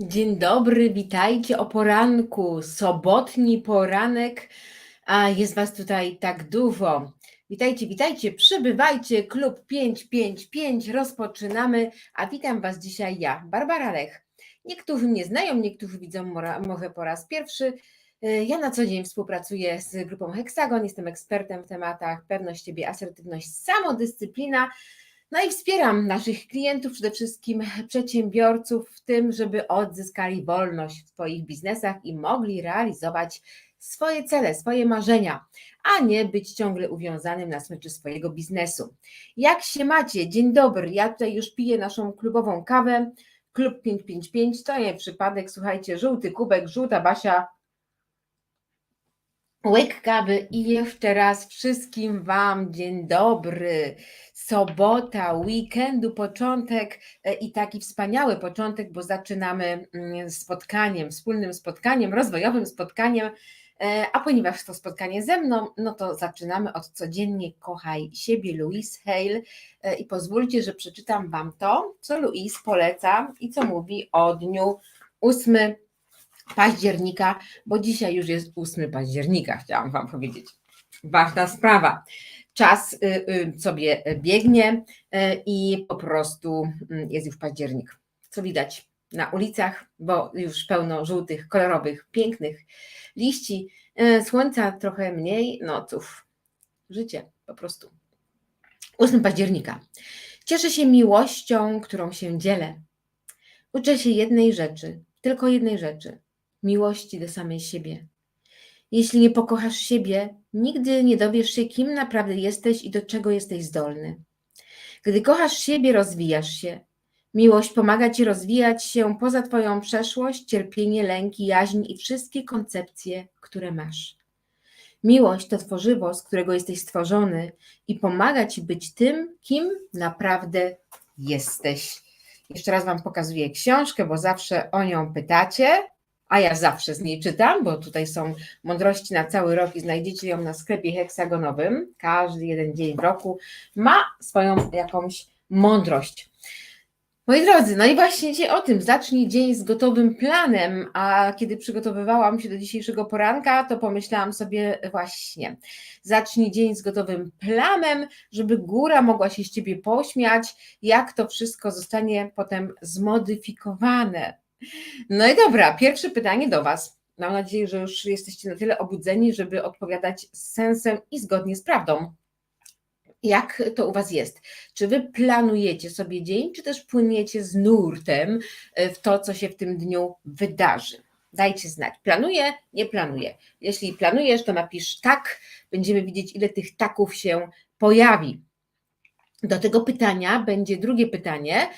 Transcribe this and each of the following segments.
Dzień dobry, witajcie o poranku. Sobotni poranek, a jest Was tutaj tak dużo. Witajcie, witajcie, przybywajcie. Klub 555, rozpoczynamy. A witam Was dzisiaj ja, Barbara Lech. Niektórzy mnie znają, niektórzy widzą może po raz pierwszy. Y, Ja na co dzień współpracuję z grupą Hexagon, jestem ekspertem w tematach pewność siebie, asertywność, samodyscyplina. No i wspieram naszych klientów, przede wszystkim przedsiębiorców, w tym, żeby odzyskali wolność w swoich biznesach i mogli realizować swoje cele, swoje marzenia, a nie być ciągle uwiązanym na smyczy swojego biznesu. Jak się macie? Dzień dobry. Ja tutaj już piję naszą klubową kawę. Klub 555 to nie przypadek. Słuchajcie, żółty kubek, żółta Basia. Łyk kawy i jeszcze raz wszystkim Wam dzień dobry. Sobota, weekendu, początek e, i taki wspaniały początek, bo zaczynamy mm, spotkaniem, wspólnym spotkaniem, rozwojowym spotkaniem. E, A ponieważ to spotkanie ze mną, no to zaczynamy od codziennie kochaj siebie Louise Hale E, i pozwólcie, że przeczytam Wam to, co Louise poleca i co mówi o dniu 8 października, bo dzisiaj już jest 8 października, chciałam Wam powiedzieć. Ważna sprawa. Czas y, y, sobie biegnie y, i po prostu mm, jest już październik. Co widać na ulicach, bo już pełno żółtych, kolorowych, pięknych liści. Słońca trochę mniej, no cóż, życie po prostu. 8 października. Cieszę się miłością, którą się dzielę. Uczę się jednej rzeczy, tylko jednej rzeczy miłości do samej siebie. Jeśli nie pokochasz siebie, nigdy nie dowiesz się, kim naprawdę jesteś i do czego jesteś zdolny. Gdy kochasz siebie, rozwijasz się. Miłość pomaga ci rozwijać się poza Twoją przeszłość, cierpienie, lęki, jaźń i wszystkie koncepcje, które masz. Miłość to tworzywo, z którego jesteś stworzony i pomaga ci być tym, kim naprawdę jesteś. Jeszcze raz Wam pokazuję książkę, bo zawsze o nią pytacie a ja zawsze z niej czytam, bo tutaj są mądrości na cały rok i znajdziecie ją na sklepie heksagonowym. Każdy jeden dzień w roku ma swoją jakąś mądrość. Moi drodzy, no i właśnie dzisiaj o tym. Zacznij dzień z gotowym planem. A kiedy przygotowywałam się do dzisiejszego poranka, to pomyślałam sobie właśnie, zacznij dzień z gotowym planem, żeby góra mogła się z ciebie pośmiać, jak to wszystko zostanie potem zmodyfikowane. No i dobra, pierwsze pytanie do Was. Mam nadzieję, że już jesteście na tyle obudzeni, żeby odpowiadać z sensem i zgodnie z prawdą. Jak to u Was jest? Czy Wy planujecie sobie dzień, czy też płyniecie z nurtem e, w to, co się w tym dniu wydarzy? Dajcie znać. Planuję, nie planuję. Jeśli planujesz, to napisz tak. Będziemy widzieć, ile tych taków się pojawi. Do tego pytania będzie drugie pytanie,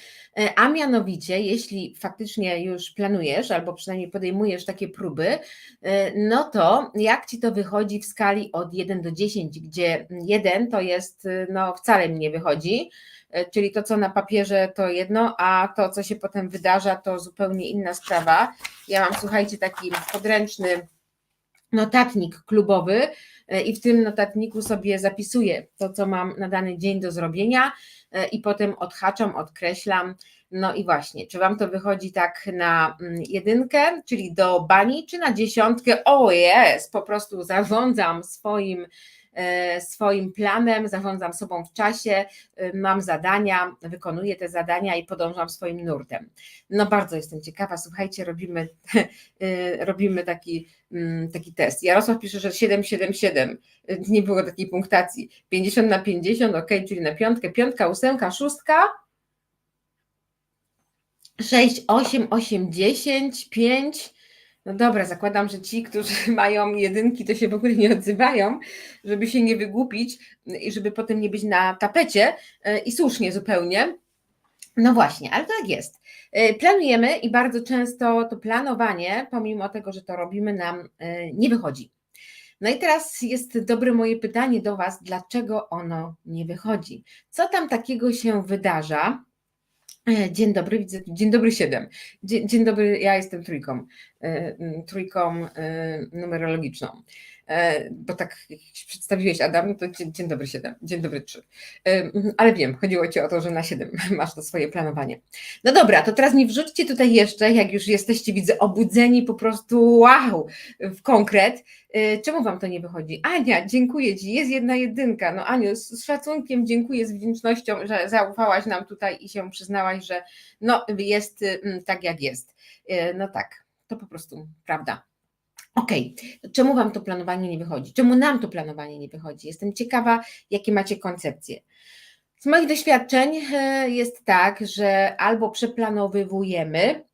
a mianowicie, jeśli faktycznie już planujesz, albo przynajmniej podejmujesz takie próby, e, no to jak ci to wychodzi w skali od 1 do 10, gdzie 1 to jest, e, no wcale mi nie wychodzi, e, czyli to, co na papierze to jedno, a to, co się potem wydarza, to zupełnie inna sprawa. Ja mam, słuchajcie, taki podręczny notatnik klubowy e, i w tym notatniku sobie zapisuję to, co mam na dany dzień do zrobienia e, i potem odhaczam, odkreślam. No i właśnie, czy Wam to wychodzi tak na mm, jedynkę, czyli do bani, czy na dziesiątkę? O jest, po prostu zarządzam swoim, swoim planem, zarządzam sobą w czasie, e, mam zadania, wykonuję te zadania i podążam swoim nurtem. No bardzo jestem ciekawa, słuchajcie, robimy, e, robimy taki, mm, taki test. Jarosław pisze, że 777, nie było takiej punktacji. 50 na 50, ok, czyli na piątkę, piątka, ósemka, szóstka, 6, 8, 8, 10, 5. No dobra, zakładam, że ci, którzy mają jedynki, to się w ogóle nie odzywają, żeby się nie wygłupić i żeby potem nie być na tapecie e, i słusznie zupełnie. No właśnie, ale tak jest. E, Planujemy i bardzo często to planowanie, pomimo tego, że to robimy, nam e, nie wychodzi. No i teraz jest dobre moje pytanie do Was, dlaczego ono nie wychodzi? Co tam takiego się wydarza? E, Dzień dobry, widzę, dzień dobry 7. Dzień, dzień dobry, ja jestem trójką, e, trójką e, numerologiczną. E, bo tak jak się przedstawiłeś Adam, to dzień, dzień dobry 7, dzień dobry 3. Ale wiem, chodziło Ci o to, że na 7 masz to swoje planowanie. No dobra, to teraz mi wrzućcie tutaj jeszcze, jak już jesteście, widzę, obudzeni po prostu wow, w konkret. E, czemu Wam to nie wychodzi? Ania, dziękuję Ci, jest jedna jedynka. No Aniu, z, z szacunkiem dziękuję, z wdzięcznością, że zaufałaś nam tutaj i się przyznałaś, że no jest mm, tak jak jest. E, no tak, to po prostu prawda. Okej, okay. czemu Wam to planowanie nie wychodzi? Czemu nam to planowanie nie wychodzi? Jestem ciekawa, jakie macie koncepcje. Z moich doświadczeń e, jest tak, że albo przeplanowywujemy,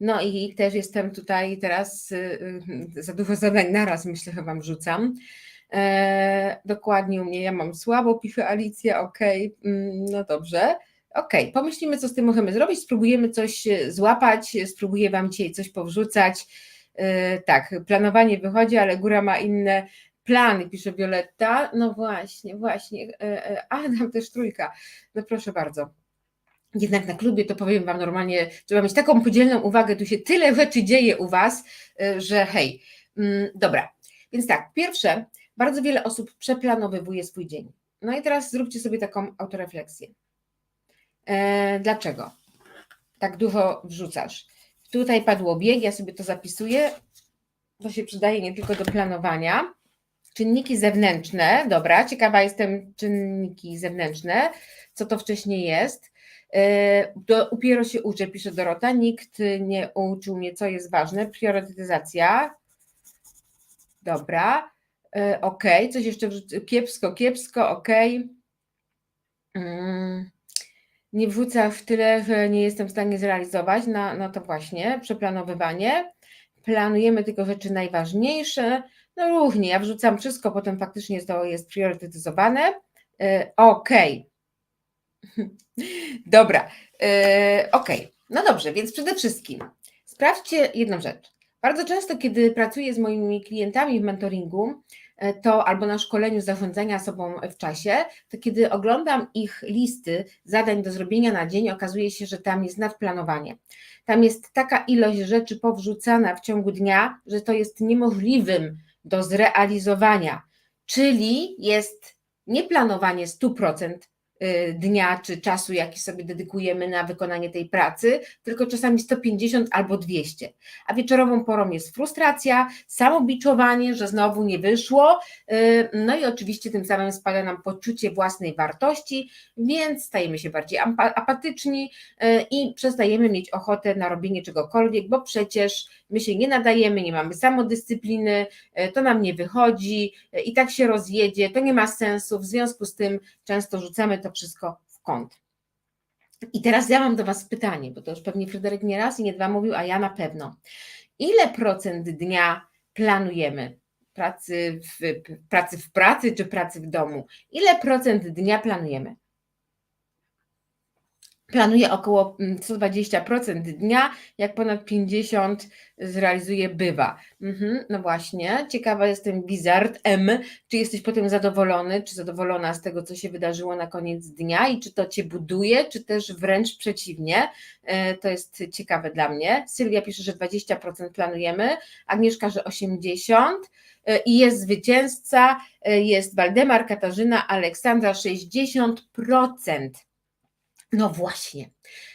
no i też jestem tutaj teraz e, za dużo zadań naraz, myślę, że Wam rzucam. E, dokładnie u mnie, ja mam słabo, pisze Alicja, ok, mm, no dobrze. Ok, pomyślimy, co z tym możemy zrobić, spróbujemy coś złapać, spróbuję Wam dzisiaj coś powrzucać E, tak, planowanie wychodzi, ale góra ma inne plany, pisze Violetta. No właśnie, właśnie. E, e, Adam też trójka. No proszę bardzo. Jednak na klubie to powiem Wam normalnie, trzeba mieć taką podzielną uwagę, tu się tyle rzeczy dzieje u Was, że hej. Mm, dobra, więc tak, pierwsze, bardzo wiele osób przeplanowywuje swój dzień. No i teraz zróbcie sobie taką autorefleksję. dlaczego tak dużo wrzucasz? Tutaj padło bieg, ja sobie to zapisuję. To się przydaje nie tylko do planowania. Czynniki zewnętrzne, dobra, ciekawa jestem, czynniki zewnętrzne, co to wcześniej jest. E, do, upiero się uczę, pisze Dorota. Nikt nie uczył mnie, co jest ważne. Priorytetyzacja. Dobra. E, ok, coś jeszcze. Kiepsko, kiepsko, ok. Mm nie wrzuca w tyle, że nie jestem w stanie zrealizować, no, no to właśnie, przeplanowywanie. Planujemy tylko rzeczy najważniejsze, no różnie, ja wrzucam wszystko, potem faktycznie to jest priorytetyzowane. Yy, ok. Dobra, yy, ok. No dobrze, więc przede wszystkim sprawdźcie jedną rzecz. Bardzo często, kiedy pracuję z moimi klientami w mentoringu, E, to albo na szkoleniu zarządzania sobą w czasie, to kiedy oglądam ich listy zadań do zrobienia na dzień, okazuje się, że tam jest nadplanowanie. Tam jest taka ilość rzeczy powrzucana w ciągu dnia, że to jest niemożliwym do zrealizowania. Czyli jest nieplanowanie 100% Y, dnia czy czasu, jaki sobie dedykujemy na wykonanie tej pracy, tylko czasami 150 albo 200. A wieczorową porą jest frustracja, samobiczowanie, że znowu nie wyszło, y, no i oczywiście tym samym spada nam poczucie własnej wartości, więc stajemy się bardziej apatyczni y, i przestajemy mieć ochotę na robienie czegokolwiek, bo przecież my się nie nadajemy, nie mamy samodyscypliny, to nam nie wychodzi i tak się rozjedzie, to nie ma sensu, w związku z tym często rzucamy to to wszystko w kąt. I teraz ja mam do Was pytanie, bo to już pewnie Fryderyk nie raz i nie dwa mówił, a ja na pewno. Ile procent dnia planujemy? Pracy w, pracy w pracy czy pracy w domu? Ile procent dnia planujemy? Planuje około 120% mm, dnia, jak ponad 50% zrealizuje bywa. Mhm, no właśnie, ciekawa jestem, Wizard M, czy jesteś potem zadowolony, czy zadowolona z tego, co się wydarzyło na koniec dnia i czy to Cię buduje, czy też wręcz przeciwnie, e, to jest ciekawe dla mnie. Sylwia pisze, że 20% planujemy, Agnieszka, że 80% e, i jest zwycięzca, e, jest Waldemar, Katarzyna, Aleksandra, 60%. No właśnie.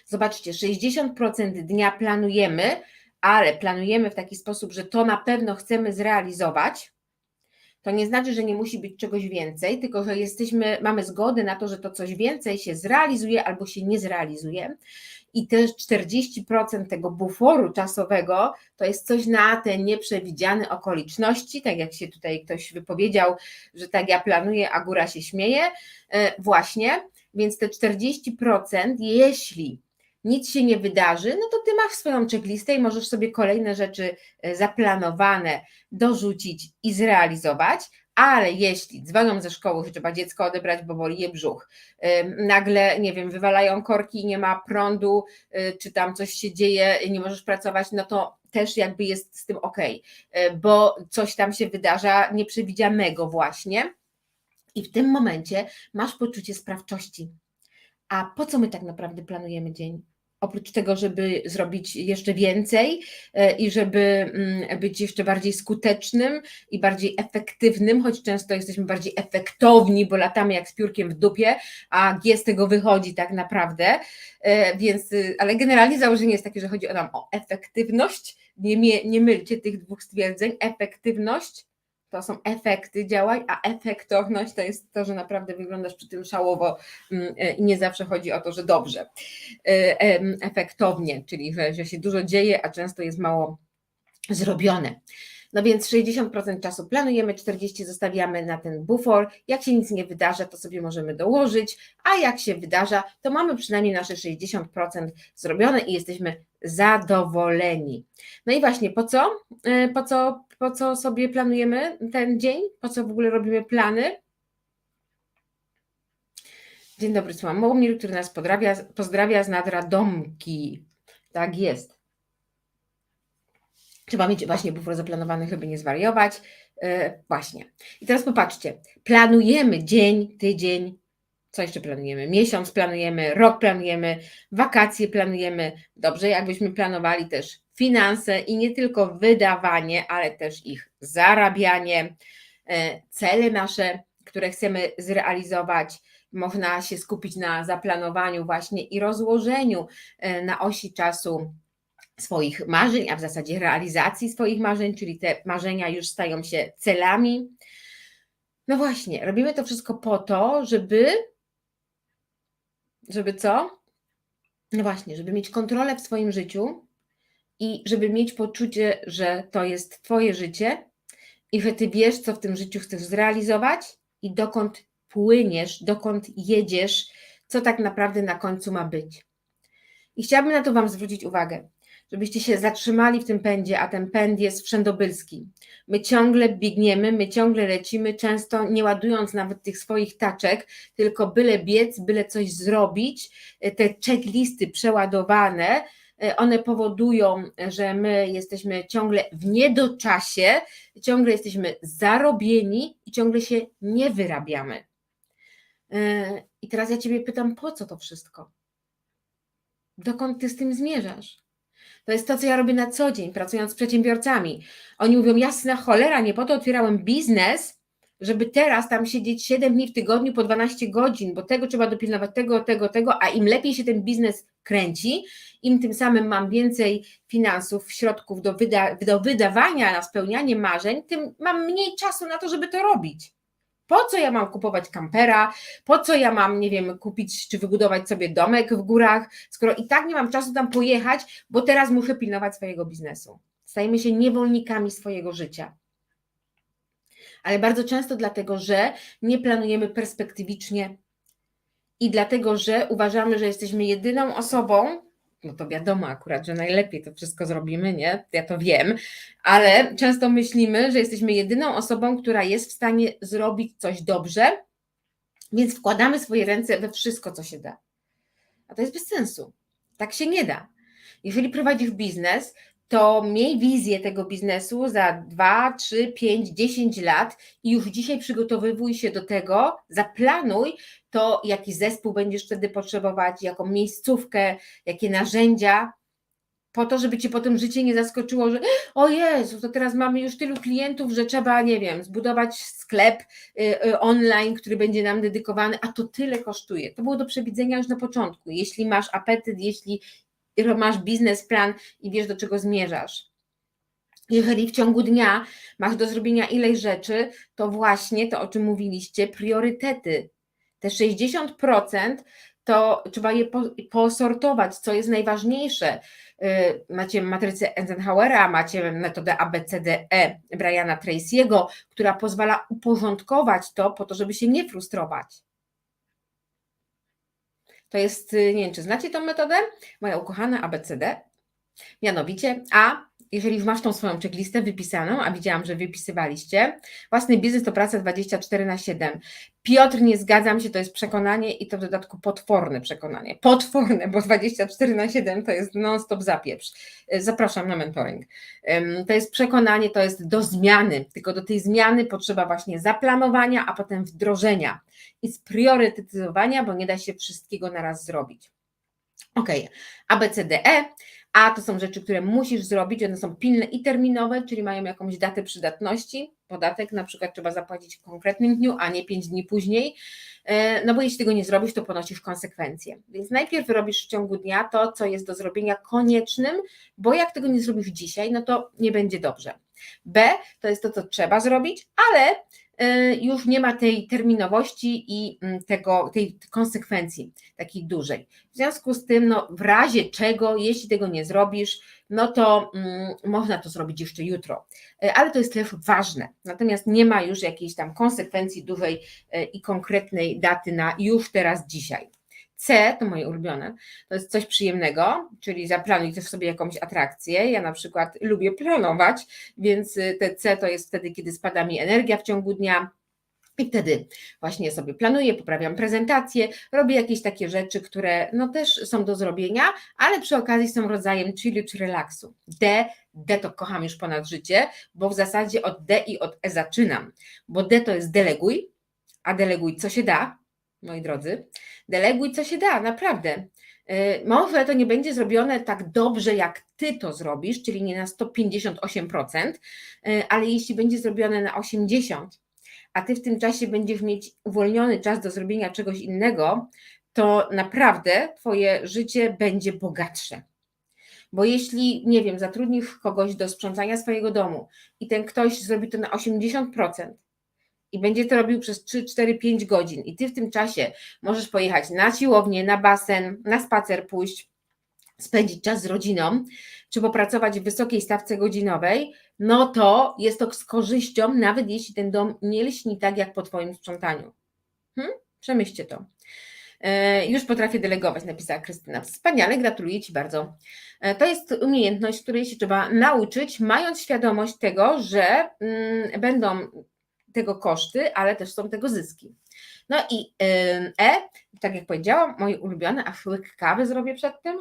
Zobaczcie, 60% dnia planujemy, ale planujemy w taki sposób, że to na pewno chcemy zrealizować. To nie znaczy, że nie musi być czegoś więcej, tylko że jesteśmy, mamy zgodę na to, że to coś więcej się zrealizuje albo się nie zrealizuje. I też 40% tego buforu czasowego to jest coś na te nieprzewidziane okoliczności, tak jak się tutaj ktoś wypowiedział, że tak ja planuję, a góra się śmieje. E, właśnie, więc te 40%, jeśli nic się nie wydarzy, no to ty masz swoją checklistę i możesz sobie kolejne rzeczy e, zaplanowane dorzucić i zrealizować, ale jeśli dzwonią ze szkoły, że trzeba dziecko odebrać, bo boli je brzuch, nagle, nie wiem, wywalają korki i nie ma prądu, e, czy tam coś się dzieje, nie możesz pracować, no to też jakby jest z tym ok, e, bo coś tam się wydarza nieprzewidzianego właśnie i w tym momencie masz poczucie sprawczości. A po co my tak naprawdę planujemy dzień? oprócz tego, żeby zrobić jeszcze więcej e, i żeby mm, być jeszcze bardziej skutecznym i bardziej efektywnym, choć często jesteśmy bardziej efektowni, bo latamy jak z piórkiem w dupie, a G z tego wychodzi tak naprawdę. E, więc, y, ale generalnie założenie jest takie, że chodzi nam o efektywność. Nie, nie mylcie tych dwóch stwierdzeń. Efektywność to są efekty działań, a efektowność to jest to, że naprawdę wyglądasz przy tym szałowo mm, e, i nie zawsze chodzi o to, że dobrze. E, Efektownie, czyli że, że się dużo dzieje, a często jest mało zrobione. No więc 60% czasu planujemy, 40% zostawiamy na ten bufor. Jak się nic nie wydarza, to sobie możemy dołożyć, a jak się wydarza, to mamy przynajmniej nasze 60% zrobione i jesteśmy zadowoleni. No i właśnie po co? E, Po co, po co sobie planujemy ten dzień? Po co w ogóle robimy plany? Dzień dobry, słucham. Mołomir, który nas pozdrawia, pozdrawia z Nadradomki. Tak jest. Trzeba mieć właśnie bufor zaplanowany, żeby nie zwariować. E, właśnie. I teraz popatrzcie. Planujemy dzień, tydzień, co jeszcze planujemy? Miesiąc planujemy, rok planujemy, wakacje planujemy. Dobrze, jakbyśmy planowali też finanse i nie tylko wydawanie, ale też ich zarabianie, e, cele nasze, które chcemy zrealizować. Można się skupić na zaplanowaniu właśnie i rozłożeniu e, na osi czasu swoich marzeń, a w zasadzie realizacji swoich marzeń, czyli te marzenia już stają się celami. No właśnie, robimy to wszystko po to, żeby żeby co? No właśnie, żeby mieć kontrolę w swoim życiu i żeby mieć poczucie, że to jest Twoje życie i że Ty wiesz, co w tym życiu chcesz zrealizować i dokąd płyniesz, dokąd jedziesz, co tak naprawdę na końcu ma być. I chciałabym na to Wam zwrócić uwagę, żebyście się zatrzymali w tym pędzie, a ten pęd jest wszędobylski. My ciągle biegniemy, my ciągle lecimy, często nie ładując nawet tych swoich taczek, tylko byle biec, byle coś zrobić. Te checklisty przeładowane, one powodują, że my jesteśmy ciągle w niedoczasie, ciągle jesteśmy zarobieni i ciągle się nie wyrabiamy. E, I teraz ja Ciebie pytam, po co to wszystko? Dokąd Ty z tym zmierzasz? To jest to, co ja robię na co dzień, pracując z przedsiębiorcami. Oni mówią, jasna cholera, nie po to otwierałem biznes, żeby teraz tam siedzieć 7 dni w tygodniu po 12 godzin, bo tego trzeba dopilnować, tego, tego, tego, a im lepiej się ten biznes kręci, im tym samym mam więcej finansów, środków do, wyda do wydawania na spełnianie marzeń, tym mam mniej czasu na to, żeby to robić. Po co ja mam kupować kampera? Po co ja mam, nie wiem, kupić czy wybudować sobie domek w górach, skoro i tak nie mam czasu tam pojechać, bo teraz muszę pilnować swojego biznesu. Stajemy się niewolnikami swojego życia. Ale bardzo często dlatego, że nie planujemy perspektywicznie i dlatego, że uważamy, że jesteśmy jedyną osobą, no to wiadomo akurat, że najlepiej to wszystko zrobimy, nie? Ja to wiem, ale często myślimy, że jesteśmy jedyną osobą, która jest w stanie zrobić coś dobrze, więc wkładamy swoje ręce we wszystko, co się da. A to jest bez sensu. Tak się nie da. Jeżeli prowadzisz biznes, to miej wizję tego biznesu za 2, 3, 5, 10 lat i już dzisiaj przygotowywuj się do tego, zaplanuj to, jaki zespół będziesz wtedy potrzebować, jaką miejscówkę, jakie narzędzia, po to, żeby cię potem życie nie zaskoczyło, że o Jezu, to teraz mamy już tylu klientów, że trzeba, nie wiem, zbudować sklep y, y, online, który będzie nam dedykowany, a to tyle kosztuje. To było do przewidzenia już na początku. Jeśli masz apetyt, jeśli masz biznesplan i wiesz, do czego zmierzasz. Jeżeli w ciągu dnia masz do zrobienia ileś rzeczy, to właśnie to, o czym mówiliście, priorytety. Te 60% to trzeba je posortować, co jest najważniejsze. Y, macie matrycę Eisenhowera, macie metodę ABCDE Briana Tracy'ego, która pozwala uporządkować to po to, żeby się nie frustrować. To jest, y, nie wiem, czy znacie tą metodę? Moja ukochana ABCD. Mianowicie A, jeżeli masz tą swoją checklistę wypisaną, a widziałam, że wypisywaliście, własny biznes to praca 24 na 7. Piotr, nie zgadzam się, to jest przekonanie i to w dodatku potworne przekonanie. Potworne, bo 24 na 7 to jest non-stop zapieprz. E, zapraszam na mentoring. To jest przekonanie, to jest do zmiany, tylko do tej zmiany potrzeba właśnie zaplanowania, a potem wdrożenia i spriorytetyzowania, bo nie da się wszystkiego na raz zrobić. Ok, A, B, C, D, E. A to są rzeczy, które musisz zrobić, one są pilne i terminowe, czyli mają jakąś datę przydatności. Podatek na przykład trzeba zapłacić w konkretnym dniu, a nie 5 dni później. E, no bo jeśli tego nie zrobisz, to ponosisz konsekwencje. Więc najpierw robisz w ciągu dnia to, co jest do zrobienia koniecznym, bo jak tego nie zrobisz dzisiaj, no to nie będzie dobrze. B to jest to, co trzeba zrobić, ale już nie ma tej terminowości i mm, tego, tej konsekwencji takiej dużej. W związku z tym, no, w razie czego, jeśli tego nie zrobisz, no to mm, można to zrobić jeszcze jutro. E, ale to jest też ważne. Natomiast nie ma już jakiejś tam konsekwencji dużej e, i konkretnej daty na już teraz, dzisiaj. C, to moje ulubione, to jest coś przyjemnego, czyli zaplanuj też sobie jakąś atrakcję. Ja na przykład lubię planować, więc y, te C to jest wtedy, kiedy spada mi energia w ciągu dnia, i wtedy właśnie sobie planuję, poprawiam prezentację, robię jakieś takie rzeczy, które no też są do zrobienia, ale przy okazji są rodzajem chillu czy relaksu. D, D to kocham już ponad życie, bo w zasadzie od D i od E zaczynam, bo D to jest deleguj, a deleguj co się da, moi drodzy. Deleguj co się da, naprawdę. Y, może to nie będzie zrobione tak dobrze, jak ty to zrobisz, czyli nie na 158%, y, ale jeśli będzie zrobione na 80%, a ty w tym czasie będziesz mieć uwolniony czas do zrobienia czegoś innego, to naprawdę twoje życie będzie bogatsze. Bo jeśli, nie wiem, zatrudnisz kogoś do sprzątania swojego domu i ten ktoś zrobi to na 80%, i będzie to robił przez 3, 4, 5 godzin i ty w tym czasie możesz pojechać na siłownię, na basen, na spacer pójść, spędzić czas z rodziną, czy popracować w wysokiej stawce godzinowej, no to jest to z korzyścią, nawet jeśli ten dom nie lśni tak jak po Twoim sprzątaniu. Hmm? Przemyślcie to. E, już potrafię delegować, napisała Krystyna. Wspaniale, gratuluję Ci bardzo. E, to jest umiejętność, której się trzeba nauczyć, mając świadomość tego, że mm, będą tego koszty, ale też są tego zyski. No i E, tak jak powiedziałam, moje ulubione, a łyk kawy zrobię przed tym.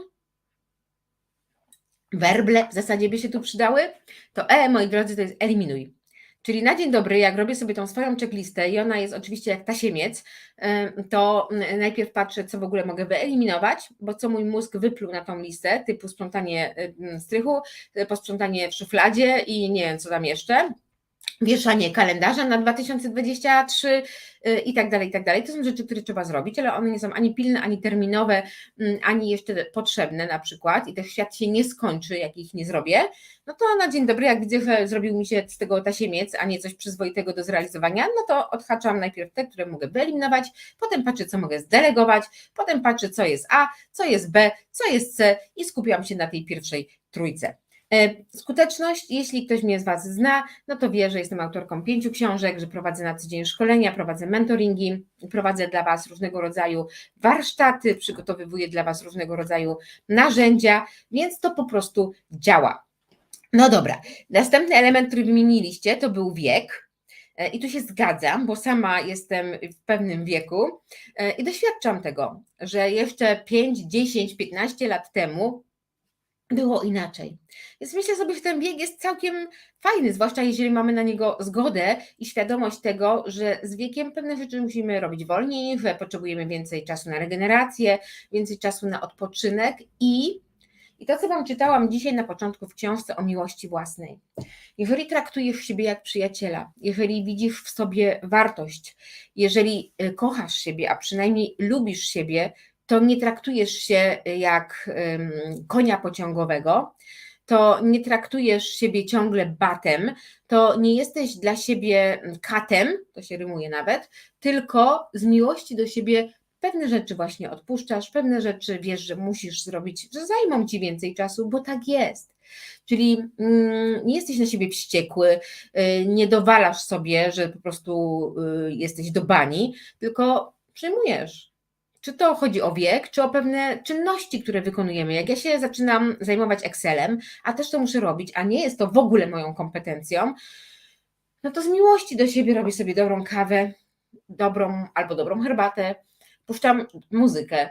Werble w zasadzie by się tu przydały. To E, moi drodzy, to jest eliminuj. Czyli na dzień dobry, jak robię sobie tą swoją checklistę i ona jest oczywiście jak tasiemiec, to najpierw patrzę, co w ogóle mogę wyeliminować, bo co mój mózg wypluł na tą listę, typu sprzątanie strychu, posprzątanie w szufladzie i nie wiem, co tam jeszcze wieszanie kalendarza na 2023 y, i tak dalej, i tak dalej. To są rzeczy, które trzeba zrobić, ale one nie są ani pilne, ani terminowe, mm, ani jeszcze potrzebne na przykład i też świat się nie skończy, jak ich nie zrobię, no to na dzień dobry, jak widzę, że zrobił mi się z tego tasiemiec, a nie coś przyzwoitego do zrealizowania, no to odhaczam najpierw te, które mogę wyeliminować, potem patrzę, co mogę zdelegować, potem patrzę, co jest A, co jest B, co jest C i skupiam się na tej pierwszej trójce. E, skuteczność, jeśli ktoś mnie z Was zna, no to wie, że jestem autorką pięciu książek, że prowadzę na co dzień szkolenia, prowadzę mentoringi, prowadzę dla Was różnego rodzaju warsztaty, przygotowywuję dla Was różnego rodzaju narzędzia, więc to po prostu działa. No dobra, następny element, który wymieniliście, to był wiek. E, I tu się zgadzam, bo sama jestem w pewnym wieku e, i doświadczam tego, że jeszcze 5, 10, 15 lat temu było inaczej. Więc myślę sobie, że ten bieg jest całkiem fajny, zwłaszcza jeżeli mamy na niego zgodę i świadomość tego, że z wiekiem pewne rzeczy musimy robić wolniej, że potrzebujemy więcej czasu na regenerację, więcej czasu na odpoczynek i, i to, co Wam czytałam dzisiaj na początku w książce o miłości własnej. Jeżeli traktujesz siebie jak przyjaciela, jeżeli widzisz w sobie wartość, jeżeli y, kochasz siebie, a przynajmniej lubisz siebie, to nie traktujesz się jak konia pociągowego, to nie traktujesz siebie ciągle batem, to nie jesteś dla siebie katem, to się rymuje nawet, tylko z miłości do siebie pewne rzeczy właśnie odpuszczasz, pewne rzeczy wiesz, że musisz zrobić, że zajmą ci więcej czasu, bo tak jest. Czyli mm, nie jesteś na siebie wściekły, y, nie dowalasz sobie, że po prostu y, jesteś do bani, tylko przyjmujesz, czy to chodzi o wiek, czy o pewne czynności, które wykonujemy. Jak ja się zaczynam zajmować Excelem, a też to muszę robić, a nie jest to w ogóle moją kompetencją, no to z miłości do siebie robię sobie dobrą kawę, dobrą albo dobrą herbatę, puszczam muzykę.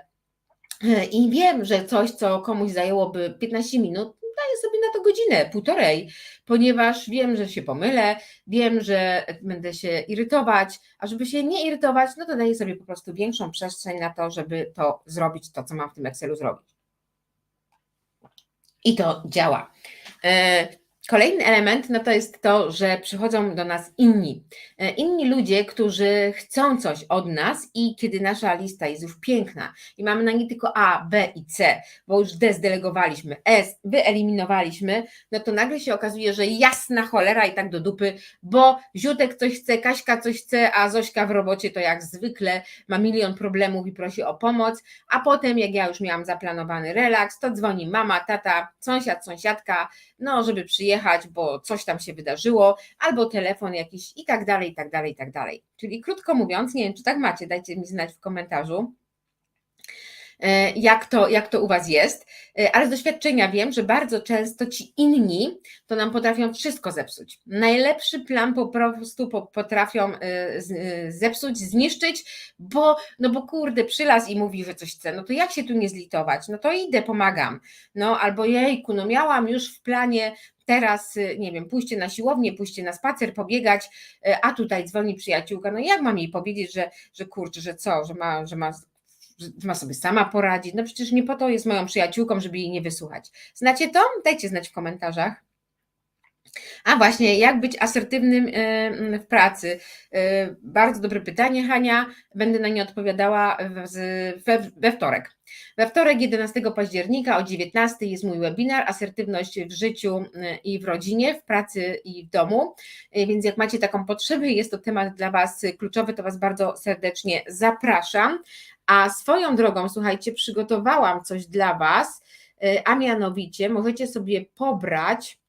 I wiem, że coś, co komuś zajęłoby 15 minut, sobie na to godzinę, półtorej, ponieważ wiem, że się pomylę, wiem, że będę się irytować, a żeby się nie irytować, no to daję sobie po prostu większą przestrzeń na to, żeby to zrobić, to co mam w tym Excelu zrobić. I to działa. E, Kolejny element no to jest to, że przychodzą do nas inni. E, Inni ludzie, którzy chcą coś od nas i kiedy nasza lista jest już piękna i mamy na nie tylko A, B i C, bo już D zdelegowaliśmy, S wyeliminowaliśmy, no to nagle się okazuje, że jasna cholera i tak do dupy, bo Ziutek coś chce, Kaśka coś chce, a Zośka w robocie to jak zwykle ma milion problemów i prosi o pomoc, a potem jak ja już miałam zaplanowany relaks, to dzwoni mama, tata, sąsiad, sąsiadka, no żeby przyjechać, bo coś tam się wydarzyło, albo telefon jakiś i tak dalej, i tak dalej, i tak dalej. Czyli krótko mówiąc, nie wiem, czy tak macie, dajcie mi znać w komentarzu, jak to, jak to u Was jest, E, ale z doświadczenia wiem, że bardzo często ci inni to nam potrafią wszystko zepsuć. Najlepszy plan po prostu po- potrafią e, e, zepsuć, zniszczyć, bo, no bo kurde, przylas i mówi, że coś chce, no to jak się tu nie zlitować? No to idę, pomagam. No albo jejku, no miałam już w planie teraz, nie wiem, pójście na siłownię, pójście na spacer, pobiegać, a tutaj dzwoni przyjaciółka, no jak mam jej powiedzieć, że, że kurczę, że co, że ma, że ma ma sobie sama poradzić, no przecież nie po to jest moją przyjaciółką, żeby jej nie wysłuchać. Znacie to? Dajcie znać w komentarzach. A właśnie, jak być asertywnym y, w pracy? Y, Bardzo dobre pytanie, Hania. Będę na nie odpowiadała we, wtorek. We wtorek, 11 października o 19 jest mój webinar Asertywność w życiu y, i w rodzinie, w pracy i w domu. Więc jak macie taką potrzebę, jest to temat dla Was kluczowy, to Was bardzo serdecznie zapraszam. A swoją drogą, słuchajcie, przygotowałam coś dla Was, y, a mianowicie możecie sobie pobrać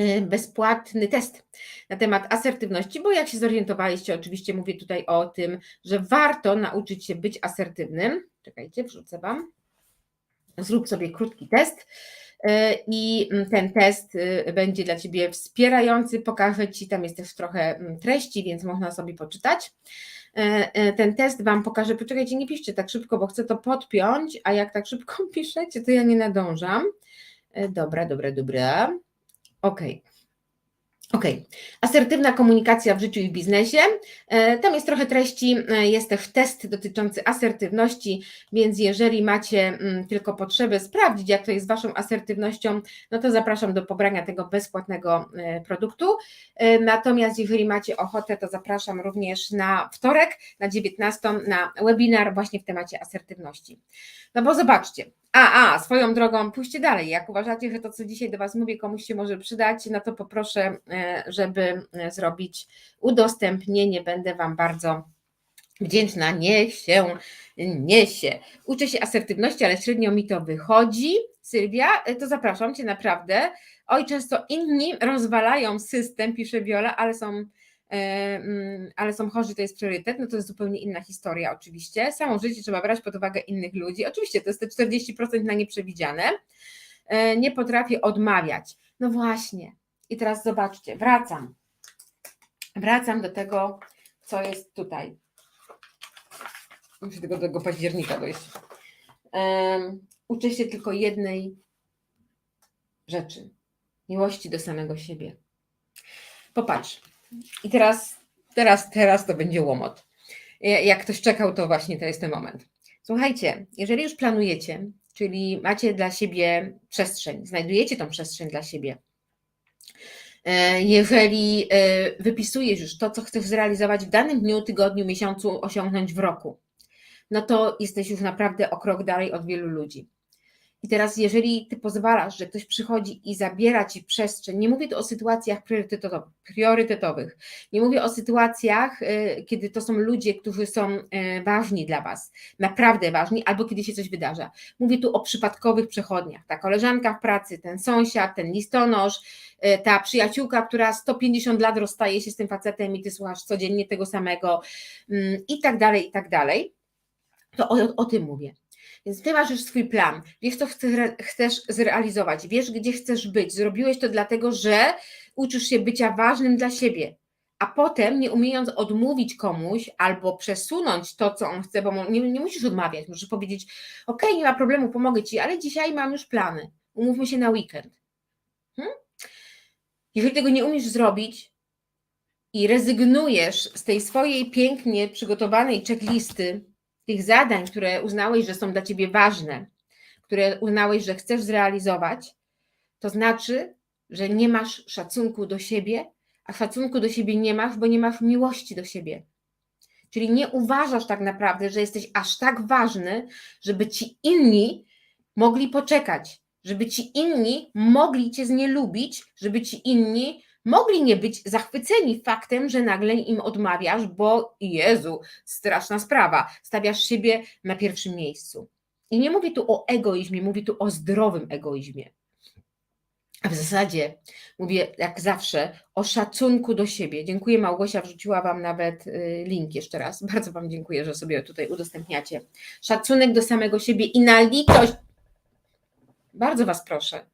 y, bezpłatny test na temat asertywności, bo jak się zorientowaliście, oczywiście mówię tutaj o tym, że warto nauczyć się być asertywnym. Czekajcie, wrzucę Wam. Zrób sobie krótki test y, i mm, ten test będzie dla Ciebie wspierający. Pokażę Ci, tam jest też trochę mm, treści, więc można sobie poczytać. E, e, Ten test Wam pokażę. Poczekajcie, nie piszcie tak szybko, bo chcę to podpiąć, a jak tak szybko piszecie, to ja nie nadążam. E, Dobra, dobra, dobra. Okej. Okej. Asertywna komunikacja w życiu i w biznesie. E, Tam jest trochę treści, e, jest też test dotyczący asertywności, więc jeżeli macie mm, tylko potrzebę sprawdzić, jak to jest z Waszą asertywnością, no to zapraszam do pobrania tego bezpłatnego e, produktu. Natomiast jeżeli macie ochotę, to zapraszam również na wtorek, na 19 na webinar właśnie w temacie asertywności. No bo zobaczcie, a, a, swoją drogą, pójście dalej. Jak uważacie, że to, co dzisiaj do Was mówię, komuś się może przydać, no to poproszę, e, żeby e, zrobić udostępnienie. Będę Wam bardzo wdzięczna. Niech się niesie. Uczę się asertywności, ale średnio mi to wychodzi. Sylwia, e, to zapraszam Cię naprawdę. Oj, często inni rozwalają system, pisze Wiola, ale są ale są chorzy, to jest priorytet, no to jest zupełnie inna historia oczywiście. Samo życie trzeba brać pod uwagę innych ludzi. Oczywiście to jest te 40% na nieprzewidziane. E, Nie potrafię odmawiać. No właśnie. I teraz zobaczcie, wracam. Wracam do tego, co jest tutaj. Muszę tylko do tego października dojść. Em, Uczę się tylko jednej rzeczy. Miłości do samego siebie. Popatrz. I teraz, teraz, teraz to będzie łomot. Ja- Jak ktoś czekał, to właśnie to jest ten moment. Słuchajcie, jeżeli już planujecie, czyli macie dla siebie przestrzeń, znajdujecie tą przestrzeń dla siebie, e, jeżeli e, wypisujesz już to, co chcesz zrealizować w danym dniu, tygodniu, miesiącu, osiągnąć w roku, no to jesteś już naprawdę o krok dalej od wielu ludzi. I teraz, jeżeli ty pozwalasz, że ktoś przychodzi i zabiera ci przestrzeń, nie mówię tu o sytuacjach priorytetowych, nie mówię o sytuacjach, y, kiedy to są ludzie, którzy są y, ważni dla was, naprawdę ważni, albo kiedy się coś wydarza. Mówię tu o przypadkowych przechodniach. Ta koleżanka w pracy, ten sąsiad, ten listonosz, y, ta przyjaciółka, która 150 lat rozstaje się z tym facetem i ty słuchasz codziennie tego samego, mm, i tak dalej, i tak dalej. To o, o tym mówię. Więc ty masz już swój plan, wiesz, co chcesz, zrealizować, wiesz, gdzie chcesz być. Zrobiłeś to dlatego, że uczysz się bycia ważnym dla siebie. A potem, nie umiejąc odmówić komuś albo przesunąć to, co on chce, bo nie, nie musisz odmawiać, możesz powiedzieć: OK, nie ma problemu, pomogę ci, ale dzisiaj mam już plany. Umówmy się na weekend. Hmm? Jeżeli tego nie umiesz zrobić i rezygnujesz z tej swojej pięknie przygotowanej checklisty, tych zadań, które uznałeś, że są dla ciebie ważne, które uznałeś, że chcesz zrealizować, to znaczy, że nie masz szacunku do siebie, a szacunku do siebie nie masz, bo nie masz miłości do siebie. Czyli nie uważasz tak naprawdę, że jesteś aż tak ważny, żeby ci inni mogli poczekać, żeby ci inni mogli cię znielubić, żeby ci inni mogli nie być zachwyceni faktem, że nagle im odmawiasz, bo Jezu, straszna sprawa, stawiasz siebie na pierwszym miejscu. I nie mówię tu o egoizmie, mówię tu o zdrowym egoizmie. A w zasadzie mówię, jak zawsze, o szacunku do siebie. Dziękuję, Małgosia, wrzuciła Wam nawet y, link jeszcze raz. Bardzo Wam dziękuję, że sobie tutaj udostępniacie. Szacunek do samego siebie i na litość. Bardzo Was proszę,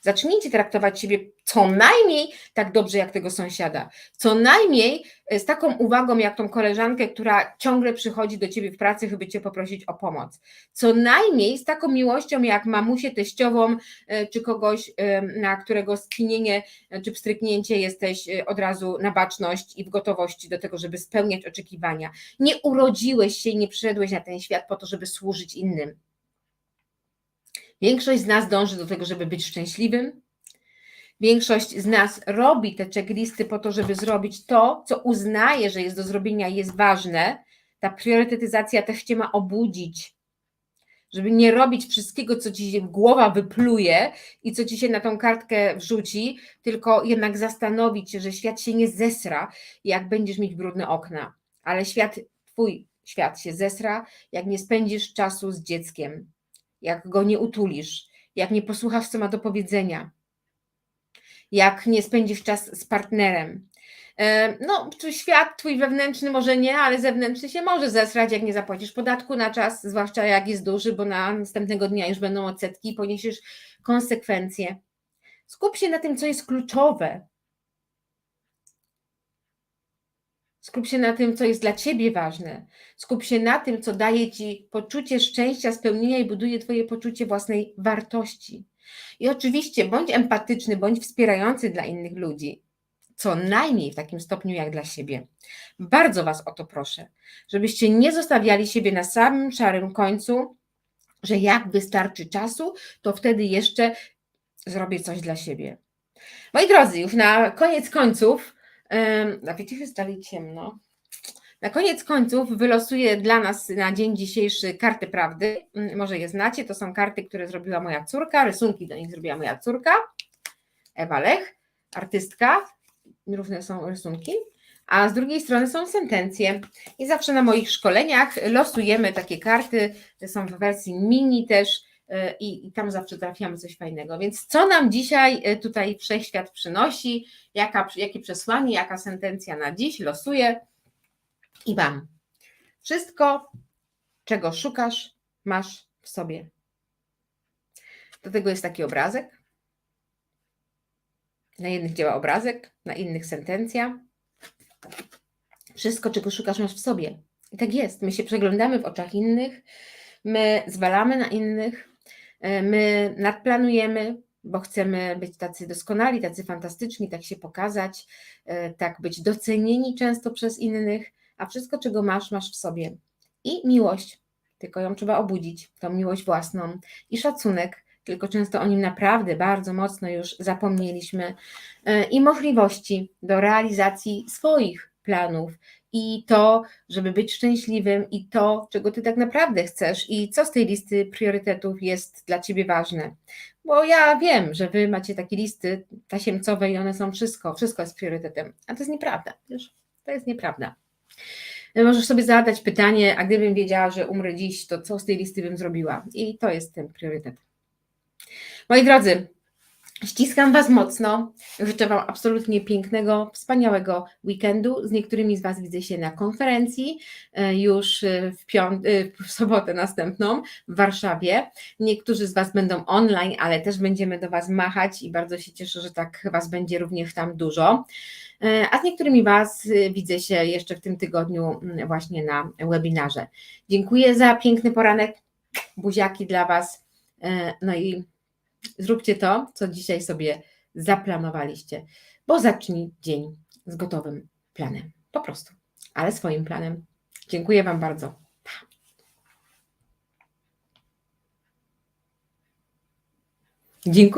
Zacznijcie traktować siebie co najmniej tak dobrze jak tego sąsiada. Co najmniej e, z taką uwagą jak tą koleżankę, która ciągle przychodzi do ciebie w pracy, żeby cię poprosić o pomoc. Co najmniej z taką miłością jak mamusię teściową, e, czy kogoś, e, na którego skinienie czy pstryknięcie jesteś od razu na baczność i w gotowości do tego, żeby spełniać oczekiwania. Nie urodziłeś się i nie przyszedłeś na ten świat po to, żeby służyć innym Większość z nas dąży do tego, żeby być szczęśliwym. Większość z nas robi te checklisty po to, żeby zrobić to, co uznaje, że jest do zrobienia i jest ważne. Ta priorytetyzacja też cię ma obudzić, żeby nie robić wszystkiego, co ci się głowa wypluje i co ci się na tą kartkę wrzuci, tylko jednak zastanowić się, że świat się nie zesra, jak będziesz mieć brudne okna, ale świat, twój świat się zesra, jak nie spędzisz czasu z dzieckiem, jak go nie utulisz, jak nie posłuchasz, co ma do powiedzenia, jak nie spędzisz czas z partnerem. E, no, świat twój wewnętrzny może nie, ale zewnętrzny się może zesrać, jak nie zapłacisz podatku na czas, zwłaszcza jak jest duży, bo na następnego dnia już będą odsetki i poniesiesz konsekwencje. Skup się na tym, co jest kluczowe, Skup się na tym, co jest dla ciebie ważne. Skup się na tym, co daje ci poczucie szczęścia, spełnienia i buduje twoje poczucie własnej wartości. I oczywiście bądź empatyczny, bądź wspierający dla innych ludzi, co najmniej w takim stopniu jak dla siebie. Bardzo Was o to proszę, żebyście nie zostawiali siebie na samym szarym końcu, że jak wystarczy czasu, to wtedy jeszcze zrobię coś dla siebie. Moi drodzy, już na koniec końców a wiecie, jest dalej ciemno. Na koniec końców wylosuję dla nas na dzień dzisiejszy karty prawdy. Mm, może je znacie, to są karty, które zrobiła moja córka, rysunki do nich zrobiła moja córka, Ewa Lech, artystka, różne są rysunki, a z drugiej strony są sentencje. I zawsze na moich szkoleniach losujemy takie karty, są w wersji mini też, i, i tam zawsze trafiamy coś fajnego. Więc co nam dzisiaj e, tutaj wszechświat przynosi, jaka, jakie przesłanie, jaka sentencja na dziś losuje i Wam. Wszystko, czego szukasz, masz w sobie. Do tego jest taki obrazek. Na jednych działa obrazek, na innych sentencja. Wszystko, czego szukasz, masz w sobie. I tak jest. My się przeglądamy w oczach innych, my zwalamy na innych, E, my nadplanujemy, bo chcemy być tacy doskonali, tacy fantastyczni, tak się pokazać, e, tak być docenieni często przez innych, a wszystko, czego masz, masz w sobie. I miłość, tylko ją trzeba obudzić, tą miłość własną i szacunek, tylko często o nim naprawdę bardzo mocno już zapomnieliśmy, e, i możliwości do realizacji swoich planów i to, żeby być szczęśliwym, i to, czego ty tak naprawdę chcesz, i co z tej listy priorytetów jest dla ciebie ważne. Bo ja wiem, że wy macie takie listy tasiemcowe i one są wszystko, wszystko jest priorytetem, a to jest nieprawda, wiesz, to jest nieprawda. Możesz sobie zadać pytanie, a gdybym wiedziała, że umrę dziś, to co z tej listy bym zrobiła? I to jest ten priorytet. Moi drodzy, Ściskam Was mocno. Życzę Wam absolutnie pięknego, wspaniałego weekendu. Z niektórymi z Was widzę się na konferencji e, już e, w, piąt- e, w sobotę następną w Warszawie. Niektórzy z Was będą online, ale też będziemy do Was machać i bardzo się cieszę, że tak Was będzie również tam dużo. A z niektórymi Was widzę się jeszcze w tym tygodniu właśnie na webinarze. Dziękuję za piękny poranek. Buziaki dla Was. No i Zróbcie to, co dzisiaj sobie zaplanowaliście, bo zacznij dzień z gotowym planem. Po prostu, ale swoim planem. Dziękuję Wam bardzo. Dziękuję.